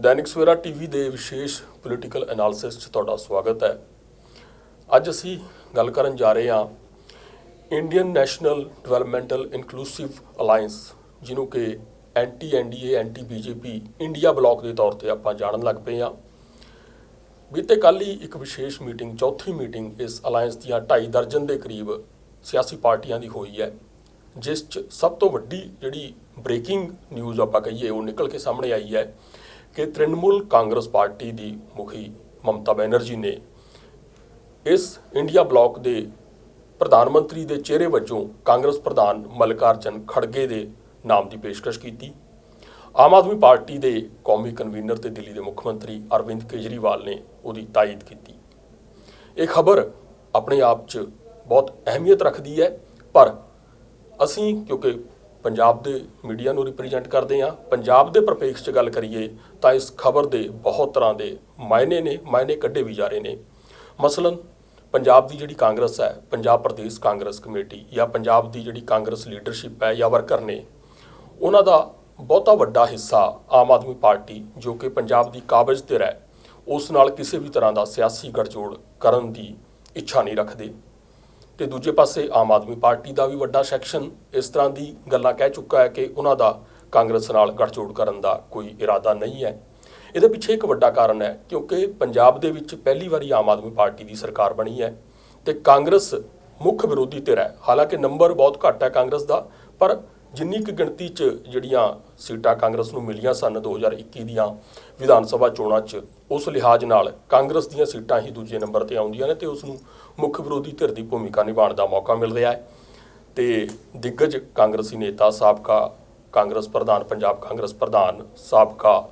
Dainik Savera TV ਦੇ ਵਿਸ਼ੇਸ਼ political analysis 'ਚ ਤੁਹਾਡਾ ਸਵਾਗਤ ਹੈ। ਅੱਜ ਅਸੀਂ ਗੱਲ ਕਰਨ ਜਾ ਰਹੇ ਹਾਂ Indian national developmental inclusive alliance ਜਿਹਨੂੰ ਕਿ anti NDA anti BJP India bloc ਦੇ ਤੌਰ ਤੇ ਆਪਾਂ ਜਾਣਨ ਲੱਗ ਪਏ ਹਾਂ। ਬੀਤੇ ਕੱਲ੍ਹ ਹੀ ਇੱਕ ਵਿਸ਼ੇਸ਼ ਮੀਟਿੰਗ ਚੌਥੀ ਮੀਟਿੰਗ ਇਸ ਅਲਾਈਅੰਸ ਦੀਆਂ 2.5 ਦਰਜਨ ਦੇ ਕਰੀਬ ਸਿਆਸੀ ਪਾਰਟੀਆਂ ਦੀ ਹੋਈ ਹੈ, ਜਿਸ 'ਚ ਸਭ ਤੋਂ ਵੱਡੀ ਜਿਹੜੀ ਬ੍ਰੇਕਿੰਗ ਨਿਊਜ਼ ਆਪਾਂ ਕਹੀਏ ਉਹ ਨਿਕਲ ਕੇ ਸਾਹਮਣੇ ਆਈ ਹੈ। ਕਿ ਤ੍ਰਿਣਮੂਲ ਕਾਂਗਰਸ ਪਾਰਟੀ ਦੀ ਮੁਖੀ ਮਮਤਾ ਬੈਨਰਜੀ ਨੇ ਇਸ ਇੰਡੀਆ ਬਲਾਕ ਦੇ ਪ੍ਰਧਾਨ ਮੰਤਰੀ ਦੇ ਚਿਹਰੇ ਵਜੋਂ ਕਾਂਗਰਸ ਪ੍ਰਧਾਨ ਮੱਲਿਕਾਰਜਨ ਖੜਗੇ ਦੇ ਨਾਮ ਦੀ ਪੇਸ਼ਕਸ਼ ਕੀਤੀ। ਆਮ ਆਦਮੀ ਪਾਰਟੀ ਦੇ ਕੌਮੀ ਕਨਵੀਨਰ ਤੇ ਦਿੱਲੀ ਦੇ ਮੁੱਖ ਮੰਤਰੀ ਅਰਵਿੰਦ ਕੇਜਰੀਵਾਲ ਨੇ ਉਹਦੀ ਤਾਇਦ ਕੀਤੀ। ਇਹ ਖਬਰ ਆਪਣੇ ਆਪ 'ਚ ਬਹੁਤ ਅਹਿਮੀਅਤ ਰੱਖਦੀ ਹੈ, ਪਰ ਅਸੀਂ ਕਿਉਂਕਿ ਪੰਜਾਬ ਦੇ ਮੀਡੀਆ ਨੂੰ ਰਿਪਰੈਜ਼ੈਂਟ ਕਰਦੇ ਹਾਂ। ਪੰਜਾਬ ਦੇ ਪ੍ਰਪੇਖ 'ਚ ਗੱਲ ਕਰੀਏ ਤਾਂ ਇਸ ਖਬਰ ਦੇ ਬਹੁਤ ਤਰ੍ਹਾਂ ਦੇ ਮਾਇਨੇ ਨੇ, ਮਾਇਨੇ ਕੱਢੇ ਵੀ ਜਾ ਰਹੇ ਨੇ। ਮਸਲਨ, ਪੰਜਾਬ ਦੀ ਜਿਹੜੀ ਕਾਂਗਰਸ ਹੈ, ਪੰਜਾਬ ਪ੍ਰਦੇਸ਼ ਕਾਂਗਰਸ ਕਮੇਟੀ ਜਾਂ ਪੰਜਾਬ ਦੀ ਜਿਹੜੀ ਕਾਂਗਰਸ ਲੀਡਰਸ਼ਿਪ ਹੈ ਜਾਂ ਵਰਕਰ ਨੇ, ਉਹਨਾਂ ਦਾ ਬਹੁਤਾ ਵੱਡਾ ਹਿੱਸਾ ਆਮ ਆਦਮੀ ਪਾਰਟੀ ਜੋ ਕਿ ਪੰਜਾਬ ਦੀ ਕਾਬਜ਼ ਤੇ ਰਹਿ, ਉਸ ਨਾਲ ਕਿਸੇ ਵੀ ਤਰ੍ਹਾਂ ਦਾ ਸਿਆਸੀ ਗੱਠਜੋੜ ਕਰਨ ਦੀ ਇੱਛਾ ਨਹੀਂ ਰੱਖਦੇ। ਤੇ ਦੂਜੇ ਪਾਸੇ ਆਮ ਆਦਮੀ ਪਾਰਟੀ ਦਾ ਵੀ ਵੱਡਾ ਸੈਕਸ਼ਨ ਇਸ ਤਰ੍ਹਾਂ ਦੀ ਗੱਲਾਂ ਕਹਿ ਚੁੱਕਾ ਹੈ ਕਿ ਉਹਨਾਂ ਦਾ ਕਾਂਗਰਸ ਨਾਲ ਗੱਠਜੋੜ ਕਰਨ ਦਾ ਕੋਈ ਇਰਾਦਾ ਨਹੀਂ ਹੈ। ਇਹਦੇ ਪਿੱਛੇ ਇੱਕ ਵੱਡਾ ਕਾਰਨ ਹੈ ਕਿਉਂਕਿ ਪੰਜਾਬ ਦੇ ਵਿੱਚ ਪਹਿਲੀ ਵਾਰੀ ਆਮ ਆਦਮੀ ਪਾਰਟੀ ਦੀ ਸਰਕਾਰ ਬਣੀ ਹੈ ਤੇ ਕਾਂਗਰਸ ਮੁੱਖ ਵਿਰੋਧੀ ਧਿਰ ਹੈ। ਹਾਲਾਂਕਿ ਨੰਬਰ ਬਹੁਤ ਘੱਟ ਹੈ ਕਾਂਗਰਸ ਦਾ, ਪਰ ਜਿੰਨੀ ਕੁ ਗਿਣਤੀ 'ਚ ਜਿਹੜੀਆਂ ਸੀਟਾਂ ਕਾਂਗਰਸ ਨੂੰ ਮਿਲੀਆਂ ਸਨ 2021 ਦੀਆਂ ਵਿਧਾਨ ਸਭਾ ਚੋਣਾਂ 'ਚ। ਉਸ ਲਿਹਾਜ਼ ਨਾਲ ਕਾਂਗਰਸ ਦੀਆਂ ਸੀਟਾਂ ਹੀ ਦੂਜੇ ਨੰਬਰ ਤੇ ਆਉਂਦੀਆਂ ਨੇ ਤੇ ਉਸ ਨੂੰ ਮੁੱਖ ਵਿਰੋਧੀ ਧਿਰ ਦੀ ਭੂਮਿਕਾ ਨਿਭਾਉਣ ਦਾ ਮੌਕਾ ਮਿਲ ਰਿਹਾ ਹੈ। ਤੇ ਦਿੱਗਜ ਕਾਂਗਰਸੀ ਨੇਤਾ ਸਾਬਕਾ ਕਾਂਗਰਸ ਪ੍ਰਧਾਨ, ਪੰਜਾਬ ਕਾਂਗਰਸ ਪ੍ਰਧਾਨ ਸਾਬਕਾ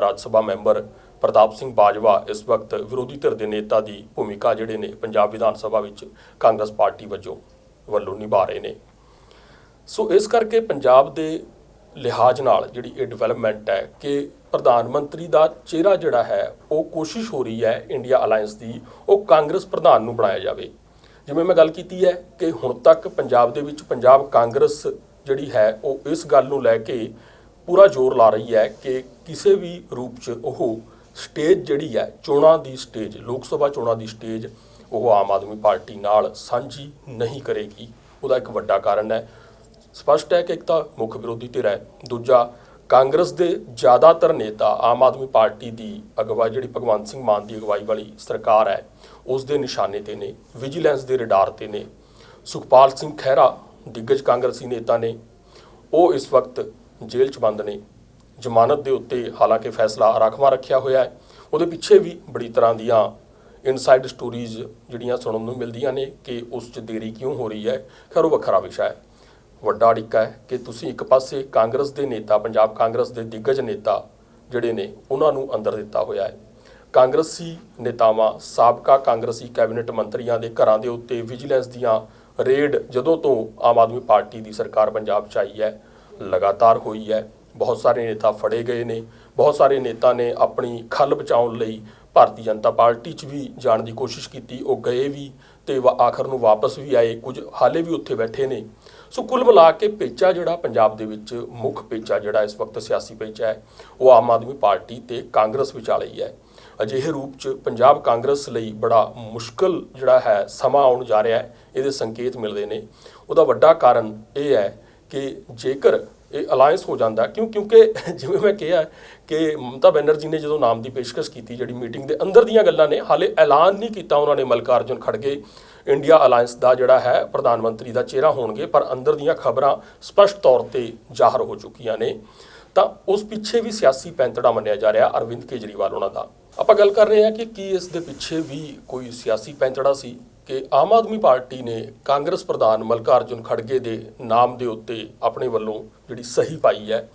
ਰਾਜ ਸਭਾ ਮੈਂਬਰ ਪ੍ਰਤਾਪ ਸਿੰਘ ਬਾਜਵਾ ਇਸ ਵਕਤ ਵਿਰੋਧੀ ਧਿਰ ਦੇ ਨੇਤਾ ਦੀ ਭੂਮਿਕਾ ਜਿਹੜੇ ਨੇ ਪੰਜਾਬ ਵਿਧਾਨ ਸਭਾ ਵਿੱਚ ਕਾਂਗਰਸ ਪਾਰਟੀ ਵੱਜੋਂ ਵੱਲੋਂ ਨਿਭਾ ਰਹੇ ਨੇ। ਸੋ ਇਸ ਕਰਕੇ ਪੰਜਾਬ ਦੇ ਲਿਹਾਜ਼ ਨਾਲ ਜਿਹੜੀ ਇਹ ਡਿਵੈਲਪਮੈਂਟ ਹੈ ਕਿ ਪ੍ਰਧਾਨ ਮੰਤਰੀ ਦਾ ਚਿਹਰਾ ਜਿਹੜਾ ਹੈ, ਉਹ ਕੋਸ਼ਿਸ਼ ਹੋ ਰਹੀ ਹੈ ਇੰਡੀਆ ਅਲਾਈਅੰਸ ਦੀ, ਉਹ ਕਾਂਗਰਸ ਪ੍ਰਧਾਨ ਨੂੰ ਬਣਾਇਆ ਜਾਵੇ। ਜਿਵੇਂ ਮੈਂ ਗੱਲ ਕੀਤੀ ਹੈ ਕਿ ਹੁਣ ਤੱਕ ਪੰਜਾਬ ਦੇ ਵਿੱਚ ਪੰਜਾਬ ਕਾਂਗਰਸ ਜਿਹੜੀ ਹੈ, ਉਹ ਇਸ ਗੱਲ ਨੂੰ ਲੈ ਕੇ ਪੂਰਾ ਜ਼ੋਰ ਲਾ ਰਹੀ ਹੈ ਕਿ ਕਿਸੇ ਵੀ ਰੂਪ 'ਚ ਉਹ ਸਟੇਜ ਜਿਹੜੀ ਹੈ, ਚੋਣਾਂ ਦੀ ਸਟੇਜ ਲੋਕ ਸਭਾ ਚੋਣਾਂ ਦੀ ਸਟੇਜ ਉਹ ਆਮ ਆਦਮੀ ਪਾਰਟੀ ਨਾਲ ਸਾਂਝੀ ਨਹੀਂ ਕਰੇਗੀ। ਉਹਦਾ ਇੱਕ ਵੱਡਾ ਕਾਰਨ ਹੈ। ਸਪਸ਼ਟ ਹੈ ਕਿ ਇੱਕ ਤਾਂ ਮੁੱਖ ਵਿਰੋਧੀ ਧਿਰ ਹੈ। ਦੂਜਾ, ਕਾਂਗਰਸ ਦੇ ਜ਼ਿਆਦਾਤਰ ਨੇਤਾ ਆਮ ਆਦਮੀ ਪਾਰਟੀ ਦੀ ਅਗਵਾਈ, ਜਿਹੜੀ ਭਗਵੰਤ ਸਿੰਘ ਮਾਨ ਦੀ ਅਗਵਾਈ ਵਾਲੀ ਸਰਕਾਰ ਹੈ, ਉਸ ਦੇ ਨਿਸ਼ਾਨੇ ਤੇ ਨੇ, ਵਿਜੀਲੈਂਸ ਦੇ ਰਡਾਰ ਤੇ ਨੇ। ਸੁਖਪਾਲ ਸਿੰਘ ਖਹਿਰਾ, ਦਿੱਗਜ ਕਾਂਗਰਸੀ ਨੇਤਾ ਨੇ, ਉਹ ਇਸ ਵਕਤ ਜੇਲ੍ਹ 'ਚ ਬੰਦ ਨੇ। ਜ਼ਮਾਨਤ ਦੇ ਉੱਤੇ ਹਾਲਾਂਕਿ ਫੈਸਲਾ ਰਾਖਵਾ ਰੱਖਿਆ ਹੋਇਆ ਹੈ, ਉਹਦੇ ਪਿੱਛੇ ਵੀ ਬੜੀ ਤਰ੍ਹਾਂ ਦੀਆਂ ਇਨਸਾਈਡ ਸਟੋਰੀਜ਼ ਜਿਹੜੀਆਂ ਸੁਣਨ ਨੂੰ ਮਿਲਦੀਆਂ ਨੇ ਕਿ ਉਸ 'ਚ ਦੇਰੀ ਕਿਉਂ ਹੋ ਰਹੀ ਹੈ, ਖੈਰ ਉਹ ਵੱਖਰਾ ਵਿਸ਼ਾ ਹੈ। ਵੱਡਾ ਅੜਿੱਕਾ ਹੈ ਕਿ ਤੁਸੀਂ ਇੱਕ ਪਾਸੇ ਕਾਂਗਰਸ ਦੇ ਨੇਤਾ, ਪੰਜਾਬ ਕਾਂਗਰਸ ਦੇ ਦਿੱਗਜ ਨੇਤਾ ਜਿਹੜੇ ਨੇ, ਉਹਨਾਂ ਨੂੰ ਅੰਦਰ ਦਿੱਤਾ ਹੋਇਆ ਹੈ। ਕਾਂਗਰਸੀ ਨੇਤਾਵਾਂ, ਸਾਬਕਾ ਕਾਂਗਰਸੀ ਕੈਬਨਿਟ ਮੰਤਰੀਆਂ ਦੇ ਘਰਾਂ ਦੇ ਉੱਤੇ ਵਿਜੀਲੈਂਸ ਦੀਆਂ ਰੇਡ ਜਦੋਂ ਤੋਂ ਆਮ ਆਦਮੀ ਪਾਰਟੀ ਦੀ ਸਰਕਾਰ ਪੰਜਾਬ 'ਚ ਆਈ ਹੈ, ਲਗਾਤਾਰ ਹੋਈ ਹੈ। ਬਹੁਤ ਸਾਰੇ ਨੇਤਾ ਫੜੇ ਗਏ ਨੇ, ਬਹੁਤ ਸਾਰੇ ਨੇਤਾ ਨੇ ਆਪਣੀ ਖੱਲ ਬਚਾਉਣ ਲਈ ਭਾਰਤੀ ਜਨਤਾ ਪਾਰਟੀ 'ਚ ਵੀ ਜਾਣ ਦੀ ਕੋਸ਼ਿਸ਼ ਕੀਤੀ, ਉਹ ਗਏ ਵੀ ਤੇ ਵਾ- ਆਖਰ ਨੂੰ ਵਾਪਸ ਵੀ ਆਏ। ਕੁਝ ਹਾਲੇ ਵੀ ਉੱਥੇ ਬੈਠੇ ਨੇ। ਸੋ ਕੁੱਲ ਮਿਲਾ ਕੇ ਪੇਚਾ ਜਿਹੜਾ ਪੰਜਾਬ ਦੇ ਵਿੱਚ ਮੁੱਖ ਪੇਚਾ ਜਿਹੜਾ ਇਸ ਵਕਤ ਸਿਆਸੀ ਪੇਚਾ ਹੈ, ਉਹ ਆਮ ਆਦਮੀ ਪਾਰਟੀ ਤੇ ਕਾਂਗਰਸ ਵਿਚਾਲੇ ਹੀ ਹੈ। ਅਜਿਹੇ ਰੂਪ 'ਚ ਪੰਜਾਬ ਕਾਂਗਰਸ ਲਈ ਬੜਾ ਮੁਸ਼ਕਲ ਜਿਹੜਾ ਹੈ, ਸਮਾਂ ਆਉਣ ਜਾ ਰਿਹਾ ਹੈ, ਇਹਦੇ ਸੰਕੇਤ ਮਿਲਦੇ ਨੇ। ਉਹਦਾ ਵੱਡਾ ਕਾਰਨ ਇਹ ਹੈ ਕਿ ਜੇਕਰ ਇਹ ਅਲਾਈਅੰਸ ਹੋ ਜਾਂਦਾ, ਕਿਉਂ, ਕਿਉਂਕਿ ਜਿਵੇਂ ਮੈਂ ਕਿਹਾ ਕਿ ਮਮਤਾ ਬੈਨਰਜੀ ਨੇ ਜਦੋਂ ਨਾਮ ਦੀ ਪੇਸ਼ਕਸ਼ ਕੀਤੀ, ਜਿਹੜੀ ਮੀਟਿੰਗ ਦੇ ਅੰਦਰ ਦੀਆਂ ਗੱਲਾਂ ਨੇ, ਹਾਲੇ ਐਲਾਨ ਨਹੀਂ ਕੀਤਾ ਉਹਨਾਂ ਨੇ ਮਲਕਾਰਜੁਨ ਖੜਗੇ। ਇੰਡੀਆ ਅਲਾਈਅੰਸ ਦਾ ਜਿਹੜਾ ਹੈ ਪ੍ਰਧਾਨ ਮੰਤਰੀ ਦਾ ਚਿਹਰਾ ਹੋਣਗੇ, ਪਰ ਅੰਦਰ ਦੀਆਂ ਖਬਰਾਂ ਸਪਸ਼ਟ ਤੌਰ ਤੇ ਜ਼ਾਹਰ ਹੋ ਚੁੱਕੀਆਂ ਨੇ। ਤਾਂ ਉਸ ਪਿੱਛੇ ਵੀ ਸਿਆਸੀ ਪੈਂਤੜਾ ਮੰਨਿਆ ਜਾ ਰਿਹਾ ਅਰਵਿੰਦ ਕੇਜਰੀਵਾਲ ਉਹਨਾਂ ਦਾ। ਆਪਾਂ ਗੱਲ ਕਰ ਰਹੇ ਹਾਂ ਕਿ ਕੀ ਇਸ ਦੇ ਪਿੱਛੇ ਵੀ ਕੋਈ ਸਿਆਸੀ ਪੈਂਤੜਾ ਸੀ ਕਿ ਆਮ ਆਦਮੀ ਪਾਰਟੀ ਨੇ ਕਾਂਗਰਸ ਪ੍ਰਧਾਨ ਮਲਕਾਰਜੁਨ ਖੜਗੇ ਦੇ ਨਾਮ ਦੇ ਉੱਤੇ ਆਪਣੇ ਵੱਲੋਂ ਜਿਹੜੀ ਸਹੀ ਪਾਈ ਹੈ।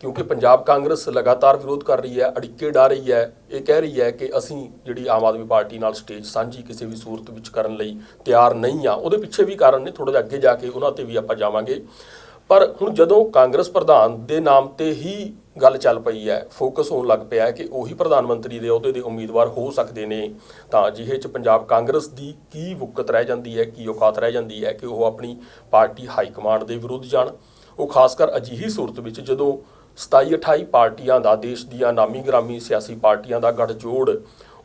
ਕਿਉਂਕਿ ਪੰਜਾਬ ਕਾਂਗਰਸ ਲਗਾਤਾਰ ਵਿਰੋਧ ਕਰ ਰਹੀ ਹੈ, ਅੜਿੱਕੇ ਡਾ ਰਹੀ ਹੈ, ਇਹ ਕਹਿ ਰਹੀ ਹੈ ਕਿ ਅਸੀਂ ਜਿਹੜੀ ਆਮ ਆਦਮੀ ਪਾਰਟੀ ਨਾਲ ਸਟੇਜ ਸਾਂਝੀ ਕਿਸੇ ਵੀ ਸੂਰਤ ਵਿੱਚ ਕਰਨ ਲਈ ਤਿਆਰ ਨਹੀਂ ਆ ਉਹਦੇ ਪਿੱਛੇ ਵੀ ਕਾਰਨ ਨੇ ਥੋੜਾ ਜਿਹਾ ਅੱਗੇ ਜਾ ਕੇ ਉਹਨਾਂ ਤੇ ਵੀ ਆਪਾਂ ਜਾਵਾਂਗੇ। ਪਰ ਹੁਣ ਜਦੋਂ ਕਾਂਗਰਸ ਪ੍ਰਧਾਨ ਦੇ ਨਾਮ ਤੇ ਹੀ ਗੱਲ ਚੱਲ ਪਈ ਹੈ, ਫੋਕਸ ਹੋਣ ਲੱਗ ਪਿਆ ਹੈ ਕਿ ਉਹੀ ਪ੍ਰਧਾਨ ਮੰਤਰੀ ਦੇ ਅਹੁਦੇ ਦੇ ਉਮੀਦਵਾਰ ਹੋ ਸਕਦੇ ਨੇ, ਤਾਂ ਅਜਿਹੇ ਚ ਪੰਜਾਬ ਕਾਂਗਰਸ ਦੀ ਕੀ ਵੁਕਤ ਰਹਿ ਜਾਂਦੀ ਹੈ, ਕੀ ਔਕਾਤ ਰਹਿ ਜਾਂਦੀ ਹੈ ਕਿ ਉਹ ਆਪਣੀ ਪਾਰਟੀ ਹਾਈ ਕਮਾਂਡ ਦੇ ਵਿਰੁੱਧ ਜਾਣ। ਉਹ ਖਾਸ ਕਰ ਅਜਿਹੀ ਸੂਰਤ ਵਿੱਚ ਜਦੋਂ 27 28 ਪਾਰਟੀਆਂ ਦਾ ਦੇਸ਼ ਦੀਆਂ ਨਾਮੀ ਗ੍ਰਾਮੀ ਸਿਆਸੀ ਪਾਰਟੀਆਂ ਦਾ ਗੱਠਜੋੜ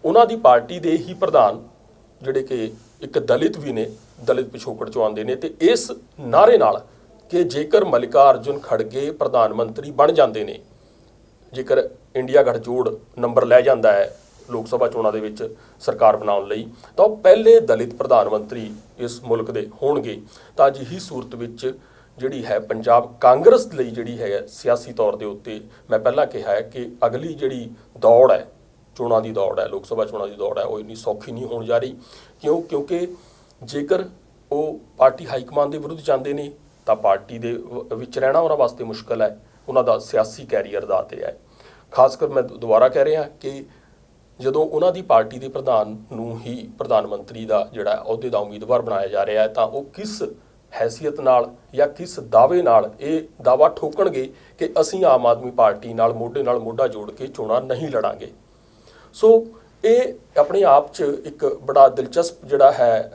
ਉਹਨਾਂ ਦੀ ਪਾਰਟੀ ਦੇ ਹੀ ਪ੍ਰਧਾਨ ਜਿਹੜੇ ਕਿ ਇੱਕ ਦਲਿਤ ਵੀ ਨੇ, ਦਲਿਤ ਪਿਛੋਕੜ ਚੋਂ ਆਉਂਦੇ ਨੇ ਤੇ ਇਸ ਨਾਰੇ ਨਾਲ ਕਿ ਜੇਕਰ ਮਲਿਕਾ ਅਰਜੁਨ ਖੜਗੇ ਪ੍ਰਧਾਨ ਮੰਤਰੀ ਬਣ ਜਾਂਦੇ ਨੇ, ਜੇਕਰ ਇੰਡੀਆ ਗੱਠਜੋੜ ਨੰਬਰ ਲੈ ਜਾਂਦਾ ਹੈ ਲੋਕ ਸਭਾ ਚੋਣਾਂ ਦੇ ਵਿੱਚ ਸਰਕਾਰ ਬਣਾਉਣ ਲਈ, ਤਾਂ ਉਹ ਪਹਿਲੇ ਦਲਿਤ ਪ੍ਰਧਾਨ ਮੰਤਰੀ ਇਸ ਮੁਲਕ ਦੇ ਹੋਣਗੇ। ਤਾਂ ਅਜਿਹੀ ਸੂਰਤ ਵਿੱਚ ਜਿਹੜੀ ਹੈ ਪੰਜਾਬ ਕਾਂਗਰਸ ਲਈ ਜਿਹੜੀ ਹੈ ਸਿਆਸੀ ਤੌਰ ਦੇ ਉੱਤੇ ਮੈਂ ਪਹਿਲਾਂ ਕਿਹਾ ਹੈ ਕਿ ਅਗਲੀ ਜਿਹੜੀ ਦੌੜ ਹੈ, ਚੋਣਾਂ ਦੀ ਦੌੜ ਹੈ, ਲੋਕ ਸਭਾ ਚੋਣਾਂ ਦੀ ਦੌੜ ਹੈ, ਉਹ ਇੰਨੀ ਸੌਖੀ ਨਹੀਂ ਹੋਣ ਜਾ ਰਹੀ। ਕਿਉਂ? ਕਿਉਂਕਿ ਜੇਕਰ ਉਹ ਪਾਰਟੀ ਹਾਈ ਕਮਾਂਡ ਦੇ ਵਿਰੁੱਧ ਜਾਂਦੇ ਨੇ, ਤਾਂ ਪਾਰਟੀ ਦੇ ਵਿੱਚ ਰਹਿਣਾ ਉਹਨਾਂ ਵਾਸਤੇ ਮੁਸ਼ਕਲ ਹੈ। ਉਹਨਾਂ ਦਾ ਸਿਆਸੀ ਕੈਰੀਅਰ ਦਾ ਤੇ ਹੈ। ਖਾਸ ਕਰ ਮੈਂ ਦੁ- ਦੁਬਾਰਾ ਕਹਿ ਰਿਹਾ ਕਿ ਜਦੋਂ ਉਹਨਾਂ ਦੀ ਪਾਰਟੀ ਦੇ ਪ੍ਰਧਾਨ ਨੂੰ ਹੀ ਪ੍ਰਧਾਨ ਮੰਤਰੀ ਦਾ ਜਿਹੜਾ ਅਹੁਦੇ ਦਾ ਉਮੀਦਵਾਰ ਬਣਾਇਆ ਜਾ ਰਿਹਾ ਹੈ, ਤਾਂ ਉਹ ਕਿਸ ਹੈਸੀਅਤ ਨਾਲ ਜਾਂ ਕਿਸ ਦਾਅਵੇ ਨਾਲ ਇਹ ਦਾਅਵਾ ਠੋਕਣਗੇ ਕਿ ਅਸੀਂ ਆਮ ਆਦਮੀ ਪਾਰਟੀ ਨਾਲ, ਮੋਢੇ ਨਾਲ ਮੋਢਾ ਜੋੜ ਕੇ ਚੋਣਾਂ ਨਹੀਂ ਲੜਾਂਗੇ। ਸੋ ਇਹ ਆਪਣੇ ਆਪ 'ਚ ਇੱਕ ਬੜਾ ਦਿਲਚਸਪ ਜਿਹੜਾ ਹੈ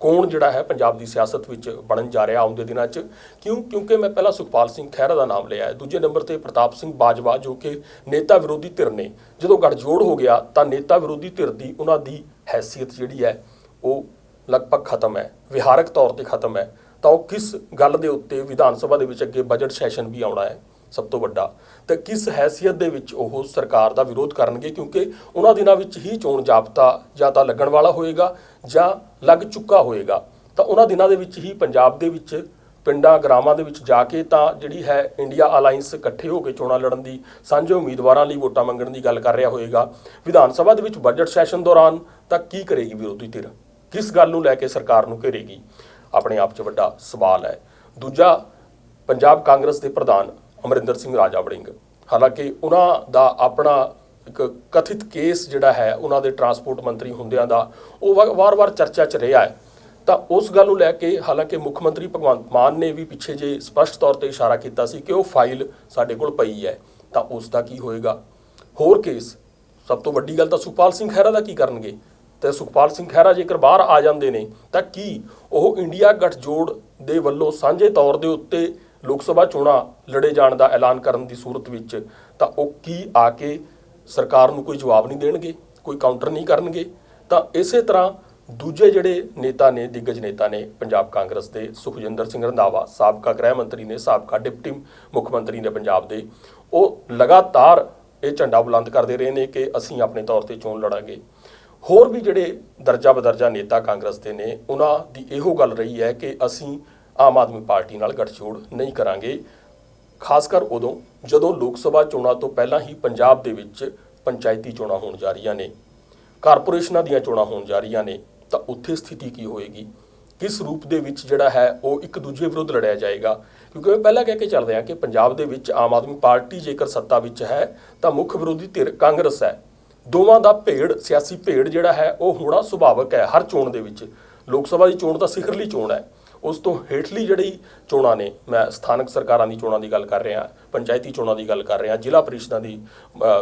ਕੋਣ ਜਿਹੜਾ ਹੈ ਪੰਜਾਬ ਦੀ ਸਿਆਸਤ ਵਿੱਚ ਬਣਨ ਜਾ ਰਿਹਾ ਆਉਂਦੇ ਦਿਨਾਂ 'ਚ। ਕਿਉਂ? ਕਿਉਂਕਿ ਮੈਂ ਪਹਿਲਾਂ ਸੁਖਪਾਲ ਸਿੰਘ ਖਹਿਰਾ ਦਾ ਨਾਮ ਲਿਆ ਹੈ। ਦੂਜੇ ਨੰਬਰ ਤੇ ਪ੍ਰਤਾਪ ਸਿੰਘ ਬਾਜਵਾ ਜੋ ਕਿ ਨੇਤਾ ਵਿਰੋਧੀ ਧਿਰ ਨੇ। ਜਦੋਂ ਗੱਠਜੋੜ ਹੋ ਗਿਆ ਤਾਂ ਨੇਤਾ ਵਿਰੋਧੀ ਧਿਰ ਦੀ ਉਹਨਾਂ ਦੀ ਹੈਸੀਅਤ ਜਿਹੜੀ ਹੈ, ਉਹ ਲਗਭਗ ਖਤਮ ਹੈ, ਵਿਹਾਰਕ ਤੌਰ ਤੇ ਖਤਮ ਹੈ। ਤਾਂ ਉਹ ਕਿਸ ਗੱਲ ਦੇ ਉੱਤੇ ਵਿਧਾਨ ਸਭਾ ਦੇ ਵਿੱਚ ਅੱਗੇ ਬਜਟ ਸੈਸ਼ਨ ਵੀ ਆਉਣਾ ਹੈ ਸਭ ਤੋਂ ਵੱਡਾ? ਤੇ ਕਿਸ ਹੈਸੀਅਤ ਦੇ ਵਿੱਚ ਉਹ ਸਰਕਾਰ ਦਾ ਵਿਰੋਧ ਕਰਨਗੇ? ਕਿਉਂਕਿ ਉਹਨਾਂ ਦਿਨਾਂ ਵਿੱਚ ਹੀ ਚੋਣ ਜਾਬਤਾ ਜਾਂ ਤਾਂ ਲੱਗਣ ਵਾਲਾ ਹੋਏਗਾ ਜਾਂ ਲੱਗ ਚੁੱਕਾ ਹੋਏਗਾ। ਤਾਂ ਉਹਨਾਂ ਦਿਨਾਂ ਦੇ ਵਿੱਚ ਹੀ ਪੰਜਾਬ ਦੇ ਵਿੱਚ, ਪਿੰਡਾਂ, ਗ੍ਰਾਮਾਂ ਦੇ ਵਿੱਚ ਜਾ ਕੇ ਤਾਂ ਜਿਹੜੀ ਹੈ ਇੰਡੀਆ ਅਲਾਈਅੰਸ ਇਕੱਠੇ ਹੋ ਕੇ ਚੋਣਾਂ ਲੜਨ ਦੀ, ਸਾਂਝੇ ਉਮੀਦਵਾਰਾਂ ਲਈ ਵੋਟਾਂ ਮੰਗਣ ਦੀ ਗੱਲ ਕਰ ਰਿਹਾ ਹੋਏਗਾ। ਵਿਧਾਨ ਸਭਾ ਦੇ ਵਿੱਚ ਬਜਟ ਸੈਸ਼ਨ ਦੌਰਾਨ ਤਾਂ ਕੀ ਕਰੇਗੀ ਵਿਰੋਧੀ ਧਿਰ? ਕਿਸ ਗੱਲ ਨੂੰ ਲੈ ਕੇ ਸਰਕਾਰ ਨੂੰ ਘੇਰੇਗੀ? ਆਪਣੇ ਆਪ 'ਚ ਵੱਡਾ ਸਵਾਲ ਹੈ। ਦੂਜਾ, ਪੰਜਾਬ ਕਾਂਗਰਸ ਦੇ ਪ੍ਰਧਾਨ ਅਮਰਿੰਦਰ ਸਿੰਘ ਰਾਜਾ ਵੜਿੰਗ ਹਾਲਾਂਕਿ ਉਹਨਾਂ ਦਾ ਆਪਣਾ ਇੱਕ ਕਥਿਤ ਕੇਸ ਜਿਹੜਾ ਹੈ, ਉਹਨਾਂ ਦੇ ਟਰਾਂਸਪੋਰਟ ਮੰਤਰੀ ਹੁੰਦਿਆਂ ਦਾ ਉਹ ਵਾ- ਵਾਰ-ਵਾਰ ਚਰਚਾ 'ਚ ਰਿਹਾ ਹੈ। ਤਾਂ ਉਸ ਗੱਲ ਨੂੰ ਲੈ ਕੇ ਹਾਲਾਂਕਿ ਮੁੱਖ ਮੰਤਰੀ ਭਗਵੰਤ ਮਾਨ ਨੇ ਵੀ ਪਿੱਛੇ ਜੇ ਸਪਸ਼ਟ ਤੌਰ ਤੇ ਇਸ਼ਾਰਾ ਕੀਤਾ ਸੀ ਕਿ ਉਹ ਫਾਈਲ ਸਾਡੇ ਕੋਲ ਪਈ ਹੈ, ਤਾਂ ਉਸ ਦਾ ਕੀ ਹੋਏਗਾ? ਹੋਰ ਕੇਸ, ਸਭ ਤੋਂ ਵੱਡੀ ਗੱਲ ਤਾਂ ਸੁਖਪਾਲ ਸਿੰਘ ਖਹਿਰਾ ਦਾ ਕੀ ਕਰਨਗੇ? ਤੇ ਸੁਖਪਾਲ ਸਿੰਘ ਖਹਿਰਾ ਜੇਕਰ ਬਾਹਰ ਆ ਜਾਂਦੇ ਨੇ, ਤਾਂ ਕੀ ਉਹ ਇੰਡੀਆ ਗੱਠਜੋੜ ਦੇ ਵੱਲੋਂ ਸਾਂਝੇ ਤੌਰ ਦੇ ਉੱਤੇ ਲੋਕ ਸਭਾ ਚੋਣਾਂ ਲੜੇ ਜਾਣ ਦਾ ਐਲਾਨ ਕਰਨ ਦੀ ਸੂਰਤ ਵਿੱਚ, ਤਾਂ ਉਹ ਕੀ ਆ ਕੇ ਸਰਕਾਰ ਨੂੰ ਕੋਈ ਜਵਾਬ ਨਹੀਂ ਦੇਣਗੇ, ਕੋਈ ਕਾਊਂਟਰ ਨਹੀਂ ਕਰਨਗੇ? ਤਾਂ ਇਸੇ ਤਰ੍ਹਾਂ ਦੂਜੇ ਜਿਹੜੇ ਨੇਤਾ ਨੇ, ਦਿੱਗਜ ਨੇਤਾ ਨੇ ਪੰਜਾਬ ਕਾਂਗਰਸ ਦੇ ਸੁਖਜਿੰਦਰ ਸਿੰਘ ਰੰਧਾਵਾ, ਸਾਬਕਾ ਗ੍ਰਹਿ ਮੰਤਰੀ ਨੇ, ਸਾਬਕਾ ਡਿਪਟੀ ਮੁੱਖ ਮੰਤਰੀ ਨੇ ਪੰਜਾਬ ਦੇ, ਉਹ ਲਗਾਤਾਰ ਇਹ ਝੰਡਾ ਬੁਲੰਦ ਕਰਦੇ ਰਹੇ ਨੇ ਕਿ ਅਸੀਂ ਆਪਣੇ ਤੌਰ ਤੇ ਚੋਣ ਲੜਾਂਗੇ। ਹੋਰ ਵੀ ਜਿਹੜੇ ਦਰਜਾ ਬਦਰਜਾ ਨੇਤਾ ਕਾਂਗਰਸ ਦੇ ਨੇ, ਉਹਨਾਂ ਦੀ ਇਹੋ ਗੱਲ ਰਹੀ ਹੈ ਕਿ ਅਸੀਂ ਆਮ ਆਦਮੀ ਪਾਰਟੀ ਨਾਲ ਗੱਠਜੋੜ ਨਹੀਂ ਕਰਾਂਗੇ। ਖਾਸ ਕਰ ਉਦੋਂ ਜਦੋਂ ਲੋਕ ਸਭਾ ਚੋਣਾਂ ਤੋਂ ਪਹਿਲਾਂ ਹੀ ਪੰਜਾਬ ਦੇ ਵਿੱਚ ਪੰਚਾਇਤੀ ਚੋਣਾਂ ਹੋਣ ਜਾ ਰਹੀਆਂ ਨੇ, ਕਾਰਪੋਰੇਸ਼ਨਾਂ ਦੀਆਂ ਚੋਣਾਂ ਹੋਣ ਜਾ ਰਹੀਆਂ ਨੇ, ਤਾਂ ਉੱਥੇ ਸਥਿਤੀ ਕੀ ਹੋਏਗੀ? ਕਿਸ ਰੂਪ ਦੇ ਵਿੱਚ ਜਿਹੜਾ ਹੈ ਉਹ ਇੱਕ ਦੂਜੇ ਵਿਰੁੱਧ ਲੜਿਆ ਜਾਏਗਾ? ਕਿਉਂਕਿ ਮੈਂ ਪਹਿਲਾਂ ਕਹਿ ਕੇ ਚੱਲ ਰਿਹਾ ਕਿ ਪੰਜਾਬ ਦੇ ਵਿੱਚ ਆਮ ਆਦਮੀ ਪਾਰਟੀ ਜੇਕਰ ਸੱਤਾ ਵਿੱਚ ਹੈ, ਤਾਂ ਮੁੱਖ ਵਿਰੋਧੀ ਧਿਰ ਕਾਂਗਰਸ ਹੈ। ਦੋਵਾਂ ਦਾ ਭੇੜ ਸਿਆਸੀ ਭੇੜ ਜਿਹੜਾ ਹੈ, ਉਹ ਹੋਣਾ ਸੁਭਾਵਕ ਹੈ, ਹਰ ਚੋਣ ਦੇ ਵਿੱਚ। ਲੋਕ ਸਭਾ ਦੀ ਚੋਣ ਤਾਂ ਸਿਖਰਲੀ ਚੋਣ ਹੈ। ਉਸ ਤੋਂ ਹੇਠਲੀ ਜਿਹੜੀ ਚੋਣਾਂ ਨੇ, ਮੈਂ ਸਥਾਨਕ ਸਰਕਾਰਾਂ ਦੀ ਚੋਣਾਂ ਦੀ ਗੱਲ ਕਰ ਰਿਹਾ, ਪੰਚਾਇਤੀ ਚੋਣਾਂ ਦੀ ਗੱਲ ਕਰ ਰਿਹਾ, ਜ਼ਿਲ੍ਹਾ ਪਰਿਸ਼ਦਾਂ ਦੀ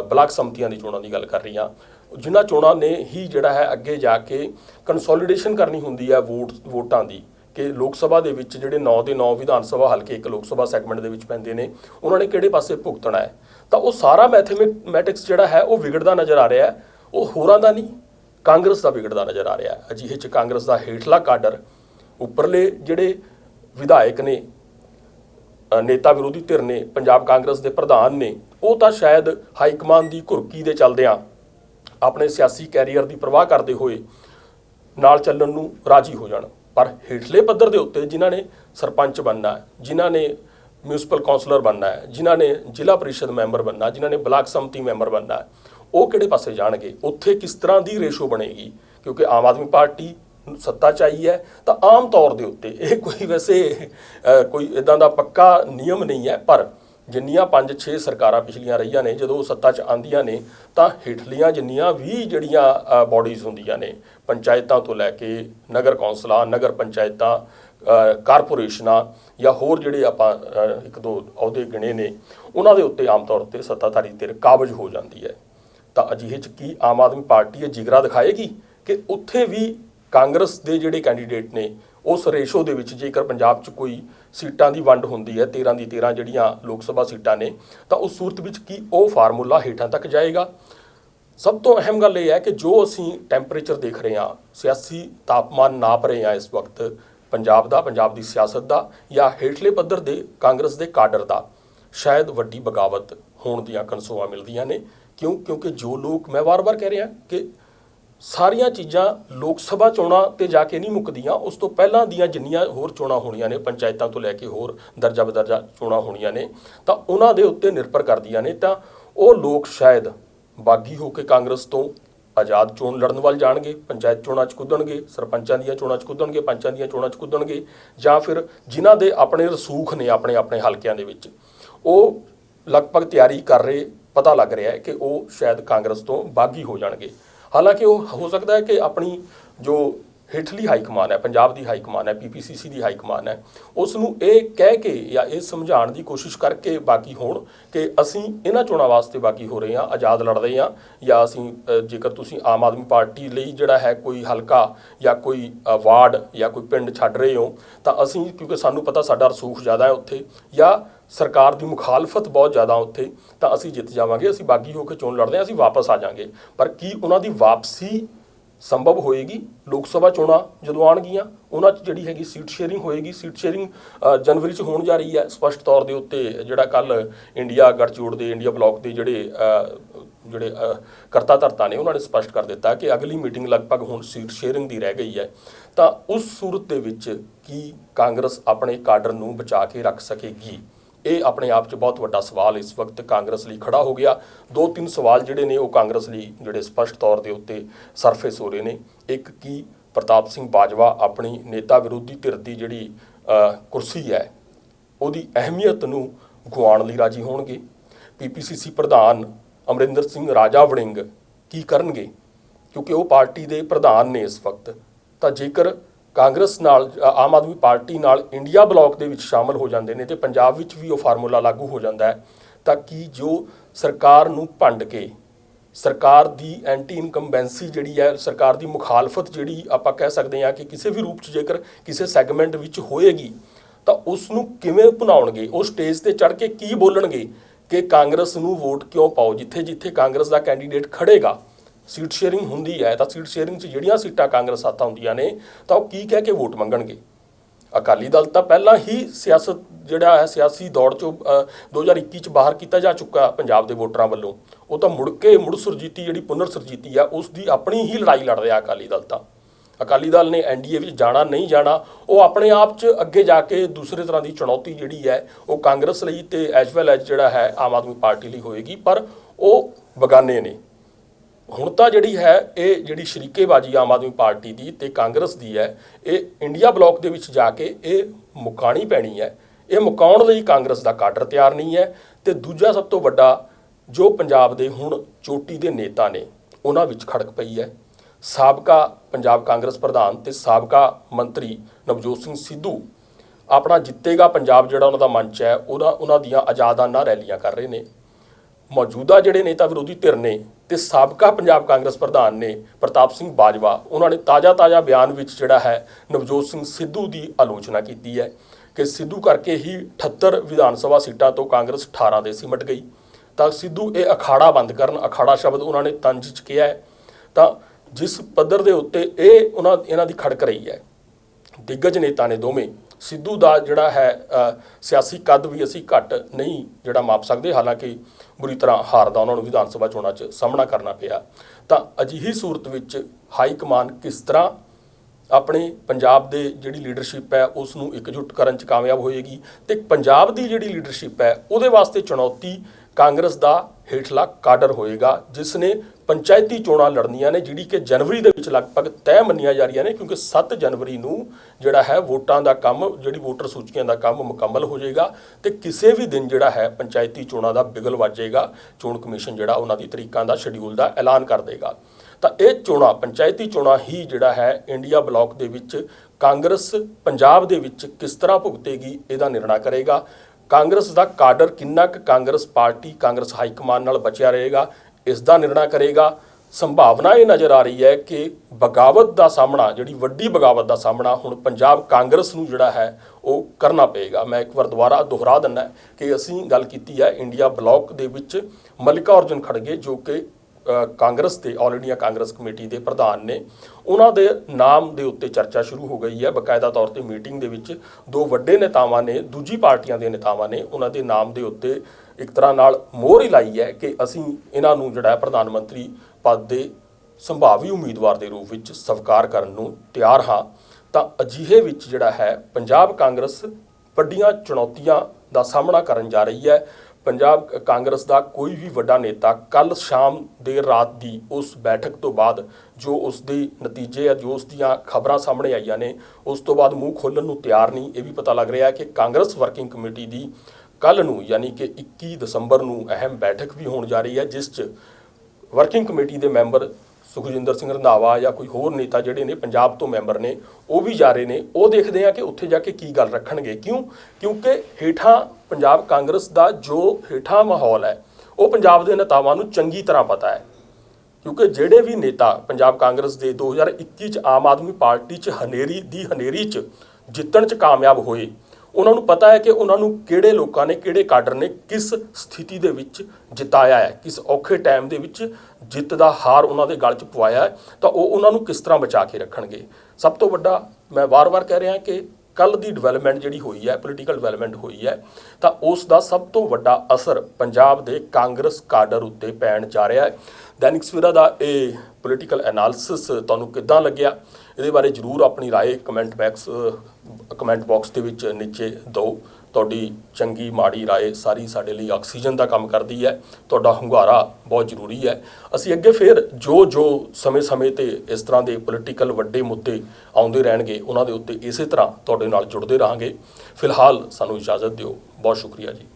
ਬਲਾਕ ਸਮਤੀਆਂ ਦੀ ਚੋਣਾਂ ਦੀ ਗੱਲ ਕਰ ਰਿਹਾ ਜਿਨ੍ਹਾਂ ਚੋਣਾਂ ਨੇ ਹੀ ਜਿਹੜਾ ਹੈ, ਅੱਗੇ ਜਾ ਕੇ ਕੰਸੋਲੀਡੇਸ਼ਨ ਕਰਨੀ ਹੁੰਦੀ ਹੈ ਵੋਟ, ਵੋਟਾਂ ਦੀ। ਕਿ ਲੋਕ ਸਭਾ ਦੇ ਵਿੱਚ ਜਿਹੜੇ 9 ਦੇ 9 ਵਿਧਾਨ ਸਭਾ, ਹਲਕੇ ਇੱਕ ਲੋਕ ਸਭਾ ਸੈਗਮੈਂਟ ਦੇ ਵਿੱਚ ਪੈਂਦੇ ਨੇ, ਉਹਨਾਂ ਨੇ ਕਿਹੜੇ ਪਾਸੇ ਭੁਗਤਣਾ ਹੈ? ਤਾਂ ਉਹ ਸਾਰਾ ਮੈਥਮੈਟਿਕਸ ਜਿਹੜਾ ਹੈ, ਉਹ ਵਿਗੜਦਾ ਨਜ਼ਰ ਆ ਰਿਹਾ ਹੈ, ਉਹ ਹੋਰਾਂ ਦਾ ਨਹੀਂ, ਕਾਂਗਰਸ ਦਾ ਵਿਗੜਦਾ ਨਜ਼ਰ ਆ ਰਿਹਾ ਹੈ। ਅਜਿਹੇ ਚ ਕਾਂਗਰਸ ਦਾ ਹੇਠਲਾ ਕਾਡਰ ਉੱਪਰਲੇ ਜਿਹੜੇ ਵਿਧਾਇਕ ਨੇ ਨੇਤਾ ਵਿਰੋਧੀ ਧਿਰ ਨੇ, ਪੰਜਾਬ ਕਾਂਗਰਸ ਦੇ ਪ੍ਰਧਾਨ ਨੇ, ਉਹ ਤਾਂ ਸ਼ਾਇਦ ਹਾਈ ਕਮਾਂਡ ਦੀ ਘੁਰਕੀ ਦੇ ਚੱਲਦਿਆਂ ਆਪਣੇ ਸਿਆਸੀ ਕੈਰੀਅਰ ਦੀ ਪਰਵਾਹ ਕਰਦੇ ਹੋਏ ਨਾਲ ਚੱਲਣ ਨੂੰ ਰਾਜੀ ਹੋ ਜਾਣ। ਪਰ ਹੇਠਲੇ ਪੱਧਰ ਦੇ ਉੱਤੇ ਜਿਨ੍ਹਾਂ ਨੇ ਸਰਪੰਚ ਬਣਨਾ ਹੈ, ਜਿਨ੍ਹਾਂ ਨੇ ਮਿਊਨਿਸਪਲ ਕਾਉਂਸਲਰ ਬਣਨਾ ਹੈ, ਜਿਨ੍ਹਾਂ ਨੇ ਜ਼ਿਲ੍ਹਾ ਪਰਿਸ਼ਦ ਮੈਂਬਰ ਬਣਨਾ ਜਿਨ੍ਹਾਂ ਨੇ ਬਲਾਕ ਸੰਮਤੀ ਮੈਂਬਰ ਬਣਨਾ ਹੈ, ਉਹ ਕਿਹੜੇ ਪਾਸੇ ਜਾਣਗੇ? ਉੱਥੇ ਕਿਸ ਤਰ੍ਹਾਂ ਦੀ ਰੇਸ਼ੋ ਬਣੇਗੀ? ਕਿਉਂਕਿ ਆਮ ਆਦਮੀ ਪਾਰਟੀ ਸੱਤਾ ਚਾਹੀ ਹੈ, ਤਾਂ ਆਮ ਤੌਰ ਦੇ ਉੱਤੇ ਇਹ ਕੋਈ ਵੈਸੇ ਕੋਈ ਇਦਾਂ ਦਾ ਪੱਕਾ ਨਿਯਮ ਨਹੀਂ ਹੈ, ਪਰ ਜਿੰਨੀਆਂ 5-6 ਸਰਕਾਰਾਂ ਪਿਛਲੀਆਂ ਰਹੀਆਂ ਨੇ, ਜਦੋਂ ਸੱਤਾ 'ਚ ਆਂਦੀਆਂ ਨੇ, ਤਾਂ ਹੇਠਲੀਆਂ ਜਿੰਨੀਆਂ ਵੀ ਜਿਹੜੀਆਂ ਬਾਡੀਜ਼ ਹੁੰਦੀਆਂ ਨੇ, ਪੰਚਾਇਤਾਂ ਤੋਂ ਲੈ ਕੇ ਨਗਰ ਕੌਂਸਲਾਂ, ਨਗਰ ਪੰਚਾਇਤਾਂ ਕਾਰਪੋਰੇਸ਼ਨਾਂ ਜਾਂ ਹੋਰ ਜਿਹੜੇ ਆਪਾਂ ਇੱਕ ਦੋ ਅਹੁਦੇ ਗਿਣੇ ਨੇ, ਉਹਨਾਂ ਦੇ ਉੱਤੇ ਆਮ ਤੌਰ ਤੇ ਸੱਤਾਧਾਰੀ ਧਿਰ ਕਾਬਜ ਹੋ ਜਾਂਦੀ ਹੈ। ਤਾਂ ਅਜਿਹੇ ਚ ਕੀ ਆਮ ਆਦਮੀ ਪਾਰਟੀ ਇਹ ਜਿਗਰਾ ਦਿਖਾਏਗੀ ਕਿ ਉੱਥੇ ਵੀ ਕਾਂਗਰਸ ਦੇ ਜਿਹੜੇ ਕੈਂਡੀਡੇਟ ਨੇ ਉਸ ਰੇਸ਼ੋ ਦੇ ਵਿੱਚ ਜੇਕਰ ਪੰਜਾਬ 'ਚ ਕੋਈ ਸੀਟਾਂ ਦੀ ਵੰਡ ਹੁੰਦੀ ਹੈ 13 ਦੀ 13 ਜਿਹੜੀਆਂ ਲੋਕ ਸਭਾ ਸੀਟਾਂ ਨੇ, ਤਾਂ ਉਸ ਸੂਰਤ ਵਿੱਚ ਕੀ ਉਹ ਫਾਰਮੂਲਾ ਹੇਠਾਂ ਤੱਕ ਜਾਏਗਾ? ਸਭ ਤੋਂ ਅਹਿਮ ਗੱਲ ਇਹ ਹੈ ਕਿ ਜੋ ਅਸੀਂ ਟੈਂਪਰੇਚਰ ਦੇਖ ਰਹੇ ਹਾਂ, ਸਿਆਸੀ ਤਾਪਮਾਨ ਨਾਪ ਰਹੇ ਹਾਂ ਇਸ ਵਕਤ ਪੰਜਾਬ ਦਾ, ਪੰਜਾਬ ਦੀ ਸਿਆਸਤ ਦਾ ਜਾਂ ਹੇਠਲੇ ਪੱਧਰ ਦੇ ਕਾਂਗਰਸ ਦੇ ਕਾਡਰ ਦਾ, ਸ਼ਾਇਦ ਵੱਡੀ ਬਗਾਵਤ ਹੋਣ ਦੀਆਂ ਕਨਸੋਆਂ ਮਿਲਦੀਆਂ ਨੇ। ਕਿਉਂ? ਕਿਉਂਕਿ ਜੋ ਲੋਕ ਮੈਂ ਵਾਰ-ਵਾਰ ਕਹਿ ਰਿਹਾ ਕਿ ਸਾਰੀਆਂ ਚੀਜ਼ਾਂ ਲੋਕ ਸਭਾ ਚੋਣਾਂ ਤੇ ਜਾ ਕੇ ਨਹੀਂ ਮੁੱਕਦੀਆਂ। ਉਸ ਤੋਂ ਪਹਿਲਾਂ ਦੀਆਂ ਜਿੰਨੀਆਂ ਹੋਰ ਚੋਣਾਂ ਹੋਣੀਆਂ ਨੇ, ਪੰਚਾਇਤਾਂ ਤੋਂ ਲੈ ਕੇ ਹੋਰ ਦਰਜਾ ਬਦਰਜਾ ਚੋਣਾਂ ਹੋਣੀਆਂ ਨੇ, ਤਾਂ ਉਹਨਾਂ ਦੇ ਉੱਤੇ ਨਿਰਭਰ ਕਰਦੀਆਂ ਨੇ। ਤਾਂ ਉਹ ਲੋਕ ਸ਼ਾਇਦ ਬਾਗੀ ਹੋ ਕੇ ਕਾਂਗਰਸ ਤੋਂ ਆਜ਼ਾਦ ਚੋਣ ਲੜਨ ਵੱਲ ਜਾਣਗੇ, ਪੰਚਾਇਤ ਚੋਣਾਂ 'ਚ ਕੁੱਦਣਗੇ, ਸਰਪੰਚਾਂ ਦੀਆਂ ਚੋਣਾਂ 'ਚ ਕੁੱਦਣਗੇ, ਪੰਚਾਂ ਦੀਆਂ ਚੋਣਾਂ 'ਚ ਕੁੱਦਣਗੇ, ਜਾਂ ਫਿਰ ਜਿਨ੍ਹਾਂ ਦੇ ਆਪਣੇ ਰਸੂਖ ਨੇ ਆਪਣੇ ਆਪਣੇ ਹਲਕਿਆਂ ਦੇ ਵਿੱਚ, ਉਹ ਲਗਭਗ ਤਿਆਰੀ ਕਰ ਰਹੇ, ਪਤਾ ਲੱਗ ਰਿਹਾ ਹੈ ਕਿ ਉਹ ਸ਼ਾਇਦ ਕਾਂਗਰਸ ਤੋਂ ਬਾਗੀ ਹੋ ਜਾਣਗੇ। ਹਾਲਾਂਕਿ ਉਹ ਹੋ ਸਕਦਾ ਹੈ ਕਿ ਆਪਣੀ ਜੋ ਹੇਠਲੀ ਹਾਈ ਕਮਾਨ ਹੈ, ਪੰਜਾਬ ਦੀ ਹਾਈ ਕਮਾਨ ਹੈ ਪੀਪੀਸੀਸੀ ਦੀ ਹਾਈ ਕਮਾਨ ਹੈ। ਉਸ ਨੂੰ ਇਹ ਕਹਿ ਕੇ ਜਾਂ ਇਹ ਸਮਝਾਉਣ ਦੀ ਕੋਸ਼ਿਸ਼ ਕਰਕੇ ਬਾਕੀ ਹੋਣ ਕਿ ਅਸੀਂ ਇਹਨਾਂ ਚੋਣਾਂ ਵਾਸਤੇ ਬਾਕੀ ਹੋ ਰਹੇ ਹਾਂ, ਆਜ਼ਾਦ ਲੜ ਰਹੇ ਹਾਂ ਜਾਂ ਅਸੀਂ ਜੇਕਰ ਤੁਸੀਂ ਆਮ ਆਦਮੀ ਪਾਰਟੀ ਲਈ ਜਿਹੜਾ ਹੈ ਕੋਈ ਹਲਕਾ ਜਾਂ ਕੋਈ ਵਾਰਡ ਜਾਂ ਕੋਈ ਪਿੰਡ ਛੱਡ ਰਹੇ ਹੋ, ਤਾਂ ਅਸੀਂ, ਕਿਉਂਕਿ ਸਾਨੂੰ ਪਤਾ ਸਾਡਾ ਰਸੂਖ ਜ਼ਿਆਦਾ ਹੈ ਉੱਥੇ ਜਾਂ ਸਰਕਾਰ ਦੀ ਮੁਖਾਲਫਤ ਬਹੁਤ ਜ਼ਿਆਦਾ ਉੱਥੇ, ਤਾਂ ਅਸੀਂ ਜਿੱਤ ਜਾਵਾਂਗੇ, ਅਸੀਂ ਬਾਗੀ ਹੋ ਕੇ ਚੋਣ ਲੜਦੇ ਹਾਂ, ਅਸੀਂ ਵਾਪਸ ਆ ਜਾਾਂਗੇ ਪਰ ਕੀ ਉਹਨਾਂ ਦੀ ਵਾਪਸੀ ਸੰਭਵ ਹੋਏਗੀ। ਲੋਕ ਸਭਾ ਚੋਣਾਂ ਜਦੋਂ ਆਣਗੀਆਂ ਉਹਨਾਂ 'ਚ ਜਿਹੜੀ ਹੈਗੀ ਸੀਟ ਸ਼ੇਅਰਿੰਗ ਹੋਏਗੀ। ਸੀਟ ਸ਼ੇਅਰਿੰਗ ਜਨਵਰੀ 'ਚ ਹੋਣ ਜਾ ਰਹੀ ਹੈ। ਸਪਸ਼ਟ ਤੌਰ ਦੇ ਉੱਤੇ ਜਿਹੜਾ ਕੱਲ ਇੰਡੀਆ ਗੱਠਜੋੜ ਦੇ, ਇੰਡੀਆ ਬਲਾਕ ਦੇ ਜਿਹੜੇ ਜਿਹੜੇ ਕਰਤਾ ਧਰਤਾ ਨੇ, ਉਹਨਾਂ ਨੇ ਸਪਸ਼ਟ ਕਰ ਦਿੱਤਾ ਕਿ ਅਗਲੀ ਮੀਟਿੰਗ ਲਗਭਗ ਹੁਣ ਸੀਟ ਸ਼ੇਅਰਿੰਗ ਦੀ ਰਹਿ ਗਈ ਹੈ। ਤਾਂ ਉਸ ਸੂਰਤ ਦੇ ਵਿੱਚ ਕੀ ਕਾਂਗਰਸ ਆਪਣੇ ਕਾਡਰ ਨੂੰ ਬਚਾ ਕੇ ਰੱਖ ਸਕੇਗੀ? ਇਹ ਆਪਣੇ ਆਪ 'ਚ ਬਹੁਤ ਵੱਡਾ ਸਵਾਲ ਇਸ ਵਕਤ ਕਾਂਗਰਸ ਲਈ ਖੜਾ ਹੋ ਗਿਆ। ਦੋ ਤਿੰਨ ਸਵਾਲ ਜਿਹੜੇ ਨੇ ਉਹ ਕਾਂਗਰਸ ਲਈ ਜਿਹੜੇ ਸਪਸ਼ਟ ਤੌਰ ਦੇ ਉੱਤੇ ਸਰਫੇਸ ਹੋ ਰਹੇ ਨੇ। ਇੱਕ ਕੀ ਪ੍ਰਤਾਪ ਸਿੰਘ ਬਾਜਵਾ ਆਪਣੀ ਨੇਤਾ ਵਿਰੋਧੀ ਧਿਰ ਦੀ ਜਿਹੜੀ ਕੁਰਸੀ ਹੈ, ਉਹਦੀ ਅਹਿਮੀਅਤ ਨੂੰ ਗੁਆਉਣ ਲਈ ਰਾਜੀ ਹੋਣਗੇ? ਪੀਪੀਸੀਸੀ ਪ੍ਰਧਾਨ ਅਮਰਿੰਦਰ ਸਿੰਘ ਰਾਜਾ ਵੜਿੰਗ ਕੀ ਕਰਨਗੇ? ਕਿਉਂਕਿ ਉਹ ਪਾਰਟੀ ਦੇ ਪ੍ਰਧਾਨ ਨੇ ਇਸ ਵਕਤ। ਤਾਂ ਜੇਕਰ ਕਾਂਗਰਸ ਨਾਲ ਆਮ ਆਦਮੀ ਪਾਰਟੀ ਨਾਲ ਇੰਡੀਆ ਬਲਾਕ ਦੇ ਵਿੱਚ ਸ਼ਾਮਲ ਹੋ ਜਾਂਦੇ ਨੇ ਤੇ ਪੰਜਾਬ ਵਿੱਚ ਵੀ ਉਹ ਫਾਰਮੂਲਾ ਲਾਗੂ ਹੋ ਜਾਂਦਾ ਹੈ। ਤਾਂ ਕਿ ਜੋ ਸਰਕਾਰ ਨੂੰ ਭੰਡ ਕੇ, ਸਰਕਾਰ ਦੀ ਐਂਟੀ ਇਨਕੰਬੈਂਸੀ ਜਿਹੜੀ ਹੈ, ਸਰਕਾਰ ਦੀ ਮੁਖਾਲਫਤ ਜਿਹੜੀ ਆਪਾਂ ਕਹਿ ਸਕਦੇ ਹਾਂ ਕਿ ਕਿਸੇ ਵੀ ਰੂਪ 'ਚ ਜੇਕਰ ਕਿਸੇ ਸੈਗਮੈਂਟ ਵਿੱਚ ਹੋਏਗੀ, ਤਾਂ ਉਸ ਨੂੰ ਕਿਵੇਂ ਭੁਨਾਉਣਗੇ ਉਹ ਸਟੇਜ ਤੇ ਚੜ ਕੇ ਕੀ ਬੋਲਣਗੇ ਕਿ ਕਾਂਗਰਸ ਨੂੰ ਵੋਟ ਕਿਉਂ ਪਾਓ? ਜਿੱਥੇ ਜਿੱਥੇ ਕਾਂਗਰਸ ਦਾ ਕੈਂਡੀਡੇਟ ਖੜੇਗਾ ਸੀਟ ਸ਼ੇਅਰਿੰਗ ਹੁੰਦੀ ਹੈ ਤਾਂ ਸੀਟ ਸ਼ੇਅਰਿੰਗ 'ਚ ਜਿਹੜੀਆਂ ਸੀਟਾਂ ਕਾਂਗਰਸ ਹੱਥਾਂ ਹੁੰਦੀਆਂ ਨੇ ਤਾਂ ਉਹ ਕੀ ਕਹਿ ਕੇ ਵੋਟ ਮੰਗਣਗੇ? ਅਕਾਲੀ ਦਲ ਤਾਂ ਪਹਿਲਾਂ ਹੀ ਸਿਆਸਤ ਜਿਹੜਾ ਹੈ ਸਿਆਸੀ ਦੌੜ ਚੋਂ ਅ, 2021 ਚ ਬਾਹਰ ਕੀਤਾ ਜਾ ਚੁੱਕਾ ਪੰਜਾਬ ਦੇ ਵੋਟਰਾਂ ਵੱਲੋਂ। ਉਹ ਤਾਂ ਮੁੜ ਕੇ ਮੁੜ ਸੁਰਜੀਤੀ ਜਿਹੜੀ ਪੁਨਰ ਸੁਰਜੀਤੀ ਆ ਉਸ ਦੀ ਆਪਣੀ ਹੀ ਲੜਾਈ ਲੜ ਰਿਹਾ ਅਕਾਲੀ ਦਲ ਤਾਂ। ਅਕਾਲੀ ਦਲ ਨੇ ਐਨਡੀਏ ਵਿੱਚ ਜਾਣਾ ਨਹੀਂ ਜਾਣਾ ਉਹ ਆਪਣੇ ਆਪ 'ਚ ਅੱਗੇ ਜਾ ਕੇ ਦੂਸਰੇ ਤਰ੍ਹਾਂ ਦੀ ਚੁਣੌਤੀ ਜਿਹੜੀ ਹੈ ਉਹ ਕਾਂਗਰਸ ਲਈ ਤੇ ਐਜ਼ ਵੈਲ ਐਜ਼ ਜਿਹੜਾ ਹੈ ਆਮ ਆਦਮੀ ਪਾਰਟੀ ਲਈ ਹੋਏਗੀ ਪਰ ਉਹ ਬਗਾਨੇ ਨੇ। ਹੁਣ ਤਾਂ ਜਿਹੜੀ ਹੈ, ਇਹ ਜਿਹੜੀ ਸ਼ਰੀਕੇਬਾਜ਼ੀ ਆਮ ਆਦਮੀ ਪਾਰਟੀ ਦੀ ਤੇ ਕਾਂਗਰਸ ਦੀ ਹੈ, ਇਹ ਇੰਡੀਆ ਬਲਾਕ ਦੇ ਵਿੱਚ ਜਾ ਕੇ ਇਹ ਮੁਕਾਣੀ ਪੈਣੀ ਹੈ। ਇਹ ਮੁਕਾਉਣ ਲਈ ਕਾਂਗਰਸ ਦਾ ਕਾਡਰ ਤਿਆਰ ਨਹੀਂ ਹੈ ਤੇ ਦੂਜਾ ਸਭ ਤੋਂ ਵੱਡਾ ਜੋ ਪੰਜਾਬ ਦੇ ਹੁਣ ਚੋਟੀ ਦੇ ਨੇਤਾ ਨੇ, ਉਹਨਾਂ ਵਿੱਚ ਖੜਕ ਪਈ ਹੈ। ਸਾਬਕਾ ਪੰਜਾਬ ਕਾਂਗਰਸ ਪ੍ਰਧਾਨ ਤੇ ਸਾਬਕਾ ਮੰਤਰੀ ਨਵਜੋਤ ਸਿੰਘ ਸਿੱਧੂ ਆਪਣਾ ਜਿੱਤੇਗਾ ਪੰਜਾਬ ਜਿਹੜਾ ਉਹਨਾਂ ਦਾ ਮੰਚ ਹੈ, ਉਹਦਾ ਉਹਨਾਂ ਦੀਆਂ ਆਜ਼ਾਦਾਨਾ ਰੈਲੀਆਂ ਕਰ ਰਹੇ ਨੇ। ਮੌਜੂਦਾ ਜਿਹੜੇ ਨੇਤਾ ਵਿਰੋਧੀ ਧਿਰ ਨੇ ਤੇ ਸਾਬਕਾ ਪੰਜਾਬ ਕਾਂਗਰਸ ਪ੍ਰਧਾਨ ਨੇ ਪ੍ਰਤਾਪ ਸਿੰਘ ਬਾਜਵਾ, ਉਹਨਾਂ ਨੇ ਤਾਜ਼ਾ-ਤਾਜ਼ਾ ਬਿਆਨ ਵਿੱਚ ਜਿਹੜਾ ਹੈ ਨਵਜੋਤ ਸਿੰਘ ਸਿੱਧੂ ਦੀ ਆਲੋਚਨਾ ਕੀਤੀ ਹੈ ਕਿ ਸਿੱਧੂ ਕਰਕੇ ਹੀ 78 ਵਿਧਾਨ ਸਭਾ ਸੀਟਾਂ ਤੋਂ ਕਾਂਗਰਸ 18 ਦੇ ਸਿਮਟ ਗਈ। ਤਾਂ ਸਿੱਧੂ ਇਹ ਅਖਾੜਾ ਬੰਦ ਕਰਨ, ਅਖਾੜਾ ਸ਼ਬਦ ਉਹਨਾਂ ਨੇ ਤੰਜ ਚ ਕਿਹਾ ਹੈ। ਤਾਂ ਜਿਸ ਪੱਧਰ ਦੇ ਉੱਤੇ ਇਹ ਉਹਨਾਂ, ਇਹਨਾਂ ਦੀ ਖੜਕ ਰਹੀ ਹੈ। ਦਿੱਗਜ ਨੇਤਾ ਨੇ ਦੋਵੇਂ ਸਿੱਧੂ ਦਾ ਜਿਹੜਾ ਹੈ ਸਿਆਸੀ ਕੱਦ ਵੀ ਅਸੀਂ ਘੱਟ ਨਹੀਂ ਜਿਹੜਾ ਮਾਪ ਸਕਦੇ, ਹਾਲਾਂਕਿ ਬੁਰੀ ਤਰ੍ਹਾਂ ਹਾਰ ਦਾ ਉਹਨਾਂ ਨੂੰ ਵਿਧਾਨ ਸਭਾ ਚੋਣਾਂ 'ਚ ਸਾਹਮਣਾ ਕਰਨਾ ਪਿਆ। ਤਾਂ ਅਜਿਹੀ ਸੂਰਤ ਵਿੱਚ ਹਾਈ ਕਮਾਨ ਕਿਸ ਤਰ੍ਹਾਂ ਆਪਣੇ ਪੰਜਾਬ ਦੇ ਜਿਹੜੀ ਲੀਡਰਸ਼ਿਪ ਹੈ, ਉਸ ਨੂੰ ਇਕਜੁੱਟ ਕਰਨ 'ਚ ਕਾਮਯਾਬ ਹੋਏਗੀ ਤੇ ਪੰਜਾਬ ਦੀ ਜਿਹੜੀ ਲੀਡਰਸ਼ਿਪ ਹੈ, ਉਹਦੇ ਵਾਸਤੇ ਚੁਣੌਤੀ ਕਾਂਗਰਸ ਦਾ ਹੇਠਲਾ ਕਾਡਰ ਹੋਏਗਾ, ਜਿਸ ਨੇ ਪੰਚਾਇਤੀ ਚੋਣਾਂ ਲੜਨੀਆਂ ਨੇ, ਜਿਹੜੀ ਕਿ ਜਨਵਰੀ ਦੇ ਵਿੱਚ ਲਗਭਗ ਤੈਅ ਮੰਨੀਆਂ ਜਾ ਰਹੀਆਂ ਨੇ, ਕਿਉਂਕਿ 7 ਜਨਵਰੀ ਨੂੰ ਜਿਹੜਾ ਹੈ ਵੋਟਾਂ ਦਾ ਕੰਮ, ਜਿਹੜੀ ਵੋਟਰ ਸੂਚੀਆਂ ਦਾ ਕੰਮ ਮੁਕੰਮਲ ਹੋ ਜਾਏਗਾ ਤੇ ਕਿਸੇ ਵੀ ਦਿਨ ਜਿਹੜਾ ਹੈ ਪੰਚਾਇਤੀ ਚੋਣਾਂ ਦਾ ਬਿਗਲ ਵੱਜੇਗਾ ਚੋਣ ਕਮਿਸ਼ਨ ਜਿਹੜਾ ਉਹਨਾਂ ਦੀ ਤਰੀਕਾਂ ਦਾ ਸ਼ਡਿਊਲ ਦਾ ਐਲਾਨ ਕਰ ਦੇਗਾ। ਤਾਂ ਇਹ ਚੋਣਾਂ, ਪੰਚਾਇਤੀ ਚੋਣਾਂ ਹੀ ਜਿਹੜਾ ਹੈ ਇੰਡੀਆ ਬਲਾਕ ਦੇ ਵਿੱਚ ਕਾਂਗਰਸ ਪੰਜਾਬ ਦੇ ਵਿੱਚ ਕਿਸ ਤਰ੍ਹਾਂ ਭੁਗਤੇਗੀ, ਇਹਦਾ ਨਿਰਣਾ ਕਰੇਗਾ। ਕਾਂਗਰਸ ਦਾ ਕਾਡਰ ਕਿੰਨਾ ਕੁ Congress party, Congress high command ਨਾਲ ਬਚਿਆ ਰਹੇਗਾ ਇਸ ਦਾ ਨਿਰਣਾ ਕਰੇਗਾ। ਸੰਭਾਵਨਾ ਇਹ ਨਜ਼ਰ ਆ ਰਹੀ ਹੈ ਕਿ ਬਗਾਵਤ ਦਾ ਸਾਹਮਣਾ, ਜਿਹੜੀ ਵੱਡੀ ਬਗਾਵਤ ਦਾ ਸਾਹਮਣਾ ਹੁਣ ਪੰਜਾਬ ਕਾਂਗਰਸ ਨੂੰ ਜਿਹੜਾ ਹੈ, ਉਹ ਕਰਨਾ ਪਏਗਾ। ਮੈਂ ਇੱਕ ਵਾਰ ਦੁਬਾਰਾ ਦੁਹਰਾ ਦਿੰਦਾ ਕਿ ਅਸੀਂ ਗੱਲ ਕੀਤੀ ਹੈ ਇੰਡੀਆ ਬਲਾਕ ਦੇ ਵਿੱਚ ਮਲਿਕਾ ਅਰਜੁਨ ਖੜਗੇ, ਜੋ ਕਿ ਕਾਂਗਰਸ ਦੇ ਆਲ ਇੰਡੀਆ ਕਾਂਗਰਸ ਕਮੇਟੀ ਦੇ ਪ੍ਰਧਾਨ ਨੇ। ਉਹਨਾਂ ਦੇ ਨਾਮ ਦੇ ਉੱਤੇ ਚਰਚਾ ਸ਼ੁਰੂ ਹੋ ਗਈ ਹੈ। ਬਕਾਇਦਾ ਤੌਰ ਤੇ ਮੀਟਿੰਗ ਦੇ ਵਿੱਚ ਦੋ ਵੱਡੇ ਨੇਤਾਵਾਂ ਨੇ, ਦੂਜੀ ਪਾਰਟੀਆਂ ਦੇ ਨੇਤਾਵਾਂ ਨੇ। ਉਹਨਾਂ ਦੇ ਨਾਮ ਦੇ ਉੱਤੇ ਇੱਕ ਤਰ੍ਹਾਂ ਨਾਲ ਮੋਹਰ ਹੀ ਲਾਈ ਹੈ ਕਿ ਅਸੀਂ ਇਹਨਾਂ ਨੂੰ ਜਿਹੜਾ ਪ੍ਰਧਾਨ ਮੰਤਰੀ ਪਦ ਦੇ ਸੰਭਾਵੀ ਉਮੀਦਵਾਰ ਦੇ ਰੂਪ ਵਿੱਚ ਸਵੀਕਾਰ ਕਰਨ ਨੂੰ ਤਿਆਰ ਹਾਂ, ਤਾਂ ਅਜਿਹੇ ਵਿੱਚ ਜਿਹੜਾ ਹੈ ਪੰਜਾਬ ਕਾਂਗਰਸ ਵੱਡੀਆਂ ਚੁਣੌਤੀਆਂ ਦਾ ਸਾਹਮਣਾ ਕਰਨ ਜਾ ਰਹੀ ਹੈ। ਪੰਜਾਬ ਕਾਂਗਰਸ ਦਾ ਕੋਈ ਵੀ ਵੱਡਾ ਨੇਤਾ ਕੱਲ ਸ਼ਾਮ ਦੇਰ ਰਾਤ ਦੀ ਉਸ ਬੈਠਕ ਤੋਂ ਬਾਅਦ ਜੋ ਉਸ ਦੇ ਨਤੀਜੇ ਆ, ਜੋ ਉਸ ਦੀਆਂ ਖਬਰਾਂ ਸਾਹਮਣੇ ਆਈਆਂ ਨੇ, ਉਸ ਤੋਂ ਬਾਅਦ ਮੂੰਹ ਖੋਲਣ ਨੂੰ ਤਿਆਰ ਨਹੀਂ। ਇਹ ਵੀ ਪਤਾ ਲੱਗ ਰਿਹਾ ਹੈ ਕਿ ਕਾਂਗਰਸ ਵਰਕਿੰਗ ਕਮੇਟੀ ਦੀ ਕੱਲ ਨੂੰ ਯਾਨੀ ਕਿ 21 ਦਸੰਬਰ ਨੂੰ ਅਹਿਮ ਬੈਠਕ ਵੀ ਹੋਣ ਜਾ ਰਹੀ ਹੈ, ਜਿਸ 'ਚ ਵਰਕਿੰਗ ਕਮੇਟੀ ਦੇ ਮੈਂਬਰ ਸੁਖਜਿੰਦਰ ਸਿੰਘ ਰੰਧਾਵਾ ਜਾਂ ਕੋਈ ਹੋਰ ਨੇਤਾ ਜਿਹੜੇ ਨੇ ਪੰਜਾਬ ਤੋਂ ਮੈਂਬਰ ਨੇ, ਉਹ ਵੀ ਜਾ ਰਹੇ ਨੇ। ਉਹ ਦੇਖਦੇ ਆ ਕਿ ਉੱਥੇ ਜਾ ਕੇ ਕੀ ਗੱਲ ਰੱਖਣਗੇ। ਕਿਉਂ? ਕਿਉਂਕਿ ਹੇਠਾਂ ਪੰਜਾਬ ਕਾਂਗਰਸ ਦਾ ਜੋ ਹੇਠਾਂ ਮਾਹੌਲ ਹੈ, ਉਹ ਪੰਜਾਬ ਦੇ ਨੇਤਾਵਾਂ ਨੂੰ ਚੰਗੀ ਤਰ੍ਹਾਂ ਪਤਾ ਹੈ। ਕਿਉਂਕਿ ਜਿਹੜੇ ਵੀ ਨੇਤਾ ਪੰਜਾਬ ਕਾਂਗਰਸ ਦੇ 2021 ਚ ਆਮ ਆਦਮੀ ਪਾਰਟੀ ਚ ਹਨੇਰੀ, ਦੀ ਹਨੇਰੀ ਚ ਜਿੱਤਣ ਚ ਕਾਮਯਾਬ ਹੋਏ ਉਹਨਾਂ ਨੂੰ ਪਤਾ ਹੈ ਕਿ ਉਹਨਾਂ ਨੂੰ ਕਿਹੜੇ ਲੋਕਾਂ ਨੇ ਕਿਹੜੇ ਕਾਡਰ ਨੇ ਕਿਸ ਸਥਿਤੀ ਦੇ ਵਿੱਚ ਜਿਤਾਇਆ ਹੈ ਕਿਸ ਔਖੇ ਟਾਈਮ ਦੇ ਵਿੱਚ ਜਿੱਤ ਦਾ ਹਾਰ ਉਹਨਾਂ ਦੇ ਗਲ 'ਚ ਪਵਾਇਆ ਹੈ ਤਾਂ ਉਹ ਉਹਨਾਂ ਨੂੰ ਕਿਸ ਤਰ੍ਹਾਂ ਬਚਾ ਕੇ ਰੱਖਣਗੇ ਸਭ ਤੋਂ ਵੱਡਾ ਮੈਂ ਵਾਰ-ਵਾਰ ਕਹਿ ਰਿਹਾ ਕਿ ਕੱਲ ਦੀ ਡਿਵੈਲਪਮੈਂਟ ਜਿਹੜੀ ਹੋਈ ਹੈ ਪੋਲੀਟੀਕਲ ਡਿਵੈਲਪਮੈਂਟ ਹੋਈ ਹੈ ਤਾਂ ਉਸ ਦਾ ਸਭ ਤੋਂ ਵੱਡਾ ਅਸਰ ਪੰਜਾਬ ਦੇ ਕਾਂਗਰਸ ਕਾਡਰ ਉੱਤੇ ਪੈਣ ਜਾ ਰਿਹਾ ਹੈ ਦੈਨਿਕ ਸਵੇਰਾ ਦਾ ਇਹ ਪੋਲੀਟੀਕਲ ਐਨਾਲਿਸਿਸ ਤੁਹਾਨੂੰ ਕਿੱਦਾਂ ਲੱਗਿਆ ਇਹਦੇ ਬਾਰੇ ਜਰੂਰ ਆਪਣੀ رائے ਕਮੈਂਟ ਬਾਕਸ ਕਮੈਂਟ ਬਾਕਸ ਦੇ ਵਿੱਚ ਨੀਚੇ ਦਿਓ ਤੁਹਾਡੀ ਚੰਗੀ ਮਾੜੀ رائے ਸਾਰੀ ਸਾਡੇ ਲਈ ਆਕਸੀਜਨ ਦਾ ਕੰਮ ਕਰਦੀ ਹੈ ਤੁਹਾਡਾ ਹੁੰਗਾਰਾ ਬਹੁਤ ਜ਼ਰੂਰੀ ਹੈ ਅਸੀਂ ਅੱਗੇ ਫਿਰ ਜੋ ਜੋ ਸਮੇਂ-ਸਮੇਂ ਤੇ ਇਸ ਤਰ੍ਹਾਂ ਦੇ ਪੋਲੀਟੀਕਲ ਵੱਡੇ ਮੁੱਦੇ ਆਉਂਦੇ ਰਹਿਣਗੇ ਉਹਨਾਂ ਦੇ ਉੱਤੇ ਇਸੇ ਤਰ੍ਹਾਂ ਤੁਹਾਡੇ ਨਾਲ ਜੁੜਦੇ ਰਹਾਂਗੇ ਫਿਲਹਾਲ ਸਾਨੂੰ ਇਜਾਜ਼ਤ ਦਿਓ ਬਹੁਤ ਸ਼ੁਕਰੀਆ ਜੀ